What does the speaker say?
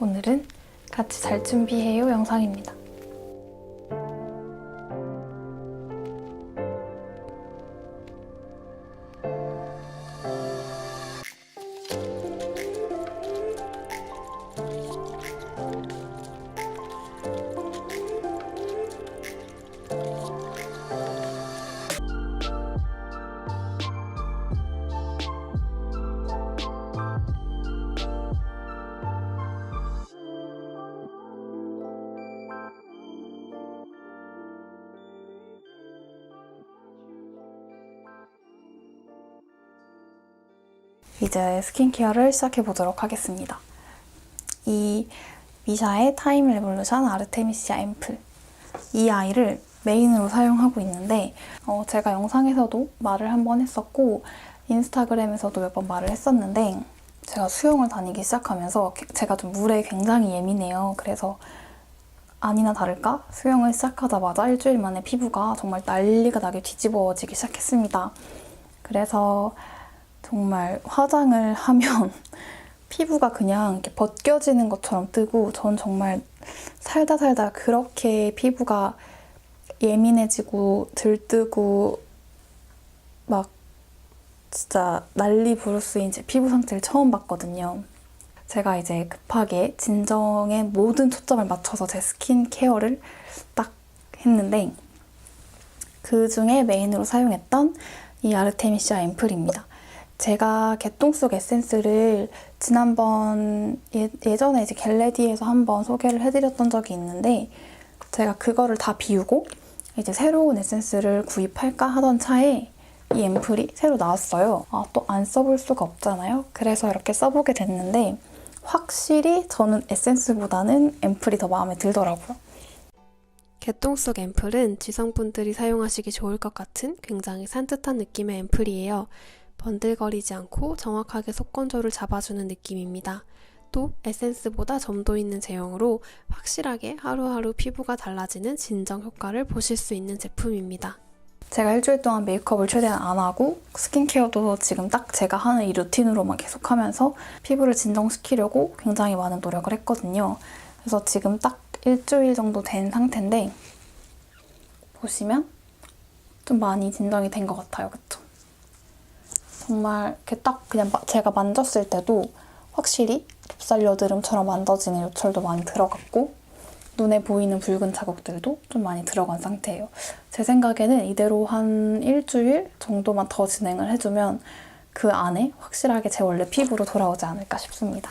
오늘은 같이 잘 준비해요 영상입니다. 이제 스킨케어를 시작해 보도록 하겠습니다. 이 미샤의 타임 레볼루션 아르테미시아 앰플 이 아이를 메인으로 사용하고 있는데 어, 제가 영상에서도 말을 한 번 했었고 인스타그램에서도 몇 번 말을 했었는데 제가 수영을 다니기 시작하면서 게- 제가 좀 물에 굉장히 예민해요. 그래서 아니나 다를까 수영을 시작하자마자 일주일 만에 피부가 정말 난리가 나게 뒤집어지기 시작했습니다. 그래서 정말 화장을 하면 피부가 그냥 이렇게 벗겨지는 것처럼 뜨고 전 정말 살다 살다 그렇게 피부가 예민해지고 들뜨고 막 진짜 난리 부르스인 제 피부 상태를 처음 봤거든요. 제가 이제 급하게 진정에 모든 초점을 맞춰서 제 스킨케어를 딱 했는데 그 중에 메인으로 사용했던 이 아르테미시아 앰플입니다. 제가 개똥속 에센스를 지난번 예, 예전에 이제 겟레디에서 한번 소개를 해드렸던 적이 있는데 제가 그거를 다 비우고 이제 새로운 에센스를 구입할까 하던 차에 이 앰플이 새로 나왔어요. 아, 또 안 써볼 수가 없잖아요. 그래서 이렇게 써보게 됐는데 확실히 저는 에센스보다는 앰플이 더 마음에 들더라고요. 개똥 속 앰플은 지성분들이 사용하시기 좋을 것 같은 굉장히 산뜻한 느낌의 앰플이에요. 번들거리지 않고 정확하게 속건조를 잡아주는 느낌입니다. 또 에센스보다 점도 있는 제형으로 확실하게 하루하루 피부가 달라지는 진정 효과를 보실 수 있는 제품입니다. 제가 일주일 동안 메이크업을 최대한 안 하고 스킨케어도 지금 딱 제가 하는 이 루틴으로만 계속하면서 피부를 진정시키려고 굉장히 많은 노력을 했거든요. 그래서 지금 딱 일주일 정도 된 상태인데 보시면 좀 많이 진정이 된 것 같아요. 그쵸? 정말 이렇게 딱 그냥 마- 제가 만졌을 때도 확실히 좁쌀 여드름처럼 만져지는 요철도 많이 들어갔고 눈에 보이는 붉은 자국들도 좀 많이 들어간 상태예요. 제 생각에는 이대로 한 일주일 정도만 더 진행을 해주면 그 안에 확실하게 제 원래 피부로 돌아오지 않을까 싶습니다.